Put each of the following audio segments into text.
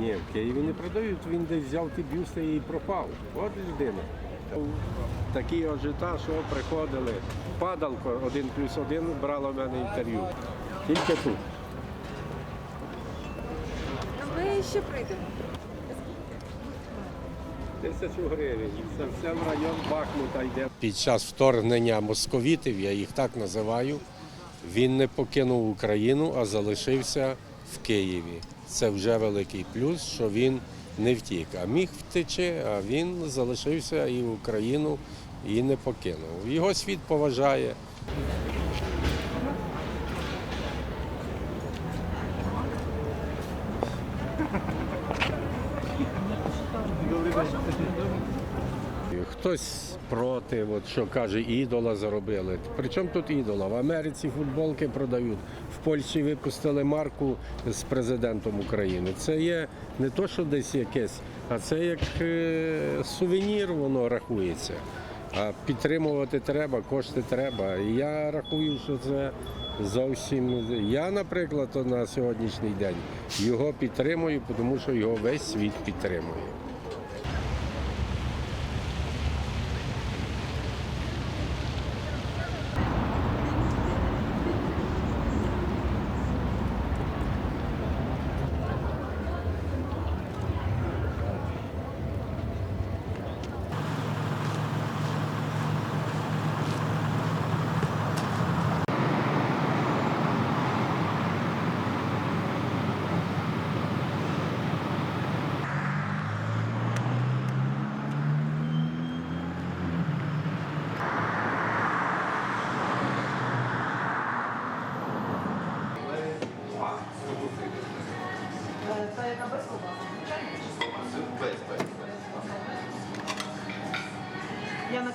Ні, в Києві не продають, він десь взяв ті бюсти і пропав. От людина. Такі ожита, що приходили. Падалко один плюс один брала в мене інтерв'ю. Тільки тут. Ми ще прийдемо. Тисячу гривень. Це все в район Бахмута йде. Під час вторгнення московітів, я їх так називаю, він не покинув Україну, а залишився в Києві. Це вже великий плюс, що він не втік. А міг втече, а він залишився і в Україну і не покинув. Його світ поважає. Хтось проти, от що каже, ідола заробили. Причому тут ідола? В Америці футболки продають, в Польщі випустили марку з президентом України. Це є не то, що десь якесь, а це як е, сувенір воно рахується. А підтримувати треба, кошти треба. Я рахую, що це зовсім. Я, наприклад, на сьогоднішній день його підтримую, тому що його весь світ підтримує.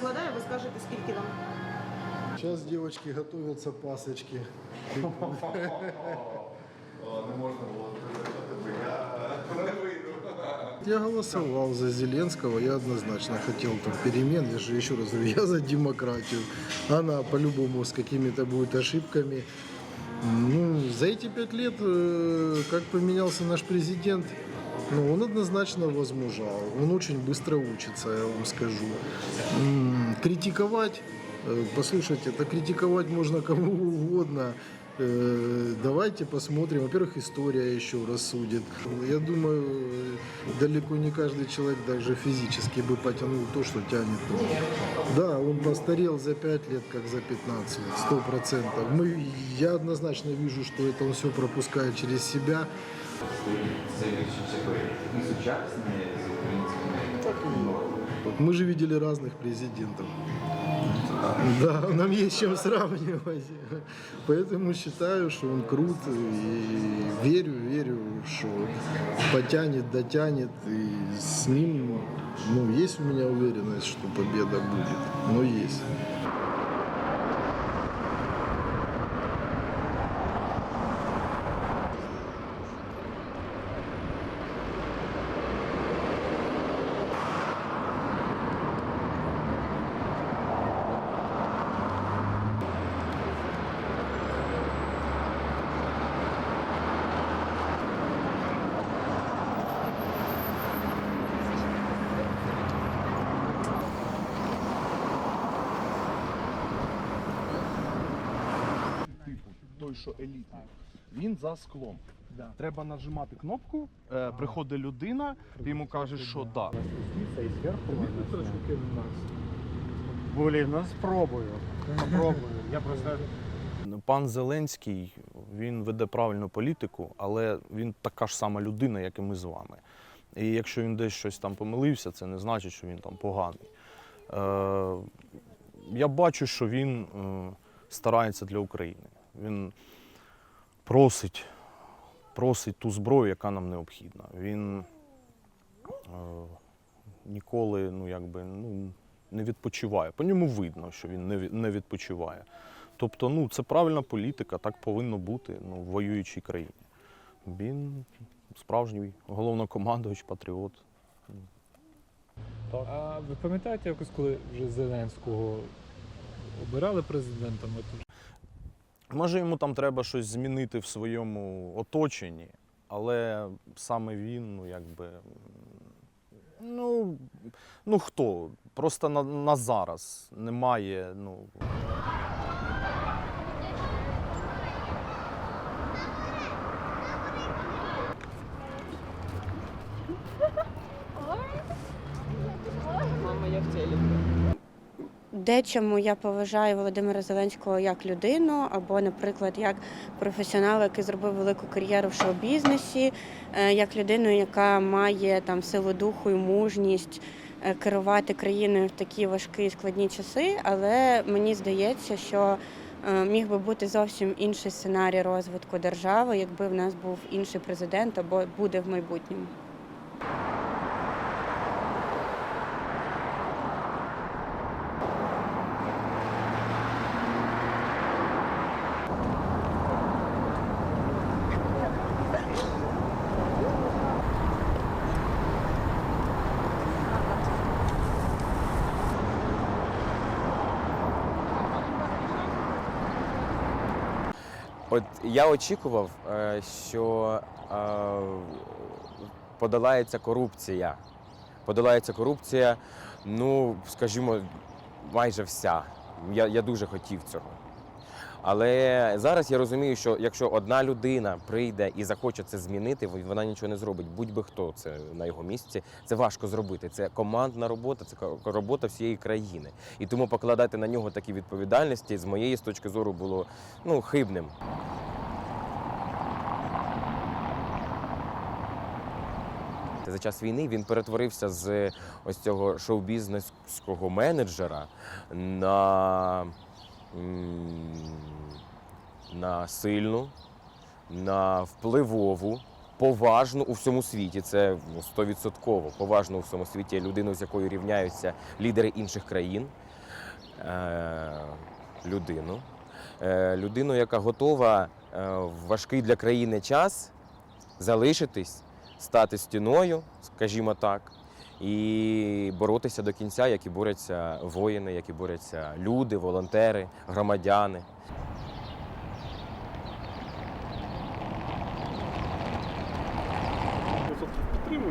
Я накладаю, ви скажете, скільки вам. Сейчас девочки готовятся пасочки. Я голосовал за Зеленского, я однозначно хотел там перемен, я же еще раз говорю, я за демократию. Она по-любому с какими-то будет ошибками. Ну, за эти пять лет, э, как поменялся наш президент, ну, он однозначно возмужал. Он очень быстро учится, я вам скажу. Критиковать, э, послушайте, это критиковать можно кому угодно. Э, Давайте посмотрим. Во-первых, история еще рассудит. Я думаю, далеко не каждый человек даже физически бы потянул то, что тянет. Да, он постарел за 5 лет, как за 15, сто процентов. Мы, я однозначно вижу, что это он все пропускает через себя. Вот Мы же видели разных президентов. Да, нам есть чем сравнивать. Поэтому считаю, что он крут. И верю, верю, что потянет, дотянет. И с ним, ну, есть у меня уверенность, что победа будет. Но есть. Що елітний, він за склом. Треба нажимати кнопку, е, приходить людина, ти йому кажеш, що да. Блін, ну спробую. Попробую. Я просто Пан Зеленський він веде правильну політику, але він така ж сама людина, як і ми з вами. І якщо він десь щось там помилився, це не значить, що він там поганий. Е, я бачу, що він е, старається для України. Він просить, просить ту зброю, яка нам необхідна. Він е, ніколи ну, якби, ну, не відпочиває. По ньому видно, що він не, не відпочиває. Тобто, ну, це правильна політика, так повинно бути ну, в воюючій країні. Він справжній головнокомандувач, патріот. А ви пам'ятаєте якось, коли вже Зеленського обирали президентом? От Може, йому там треба щось змінити в своєму оточенні, але саме він, ну якби. Ну, ну хто? Просто на, на зараз немає. Ну, Мама, я в телі. Дечому я поважаю Володимира Зеленського як людину, або, наприклад, як професіонала, який зробив велику кар'єру в шоу-бізнесі, е, як людину, яка має там силу духу і мужність е, керувати країною в такі важкі і складні часи. Але мені здається, що е, міг би бути зовсім інший сценарій розвитку держави, якби в нас був інший президент або буде в майбутньому. От я очікував, е, що е, подолається корупція. Подолається корупція, ну, скажімо, майже вся. Я, я дуже хотів цього. Але зараз я розумію, що якщо одна людина прийде і захоче це змінити, вона нічого не зробить. Будь-би хто це на його місці. Це важко зробити. Це командна робота, це робота всієї країни. І тому покладати на нього такі відповідальності з моєї точки зору було ну, хибним. За час війни він перетворився з ось цього шоу-бізнесського менеджера на, на сильну, на впливову, поважну у всьому світі. Це ну, стовідсотково поважну у всьому світі людину, з якою рівняються лідери інших країн. Е, людину. Е, людину, яка готова е, в важкий для країни час залишитись, стати стіною, скажімо так, і боротися до кінця, як і борються воїни, як і борються люди, волонтери, громадяни.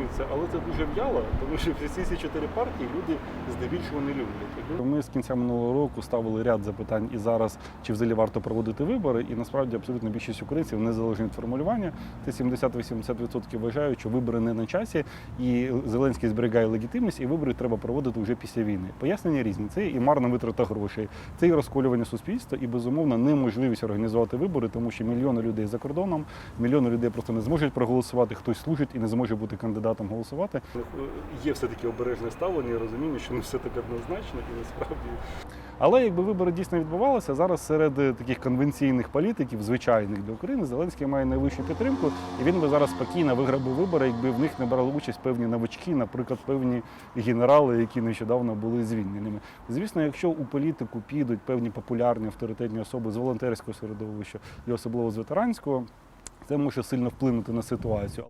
Підтримується, але це дуже в'яло, тому що всі ці чотири партії люди здебільшого не люблять. Ми з кінця минулого року ставили ряд запитань і зараз, чи взагалі варто проводити вибори. І насправді абсолютно більшість українців, незалежно від формулювання, це 70-80% вважають, що вибори не на часі, і Зеленський зберігає легітимність, і вибори треба проводити вже після війни. Пояснення різні. Це і марна витрата грошей, це і розколювання суспільства, і безумовно неможливість організувати вибори, тому що мільйони людей за кордоном, мільйони людей просто не зможуть проголосувати. Хтось служить і не зможе бути кандидатом голосувати. Є все таки обережне ставлення, і розуміння, що не все так однозначно і насправді. Але якби вибори дійсно відбувалися, зараз серед е, таких конвенційних політиків, звичайних для України, Зеленський має найвищу підтримку, і він би зараз спокійно виграв би вибори, якби в них не брали участь певні новачки, наприклад, певні генерали, які нещодавно були звільненими. Звісно, якщо у політику підуть певні популярні авторитетні особи з волонтерського середовища і особливо з ветеранського, це може сильно вплинути на ситуацію.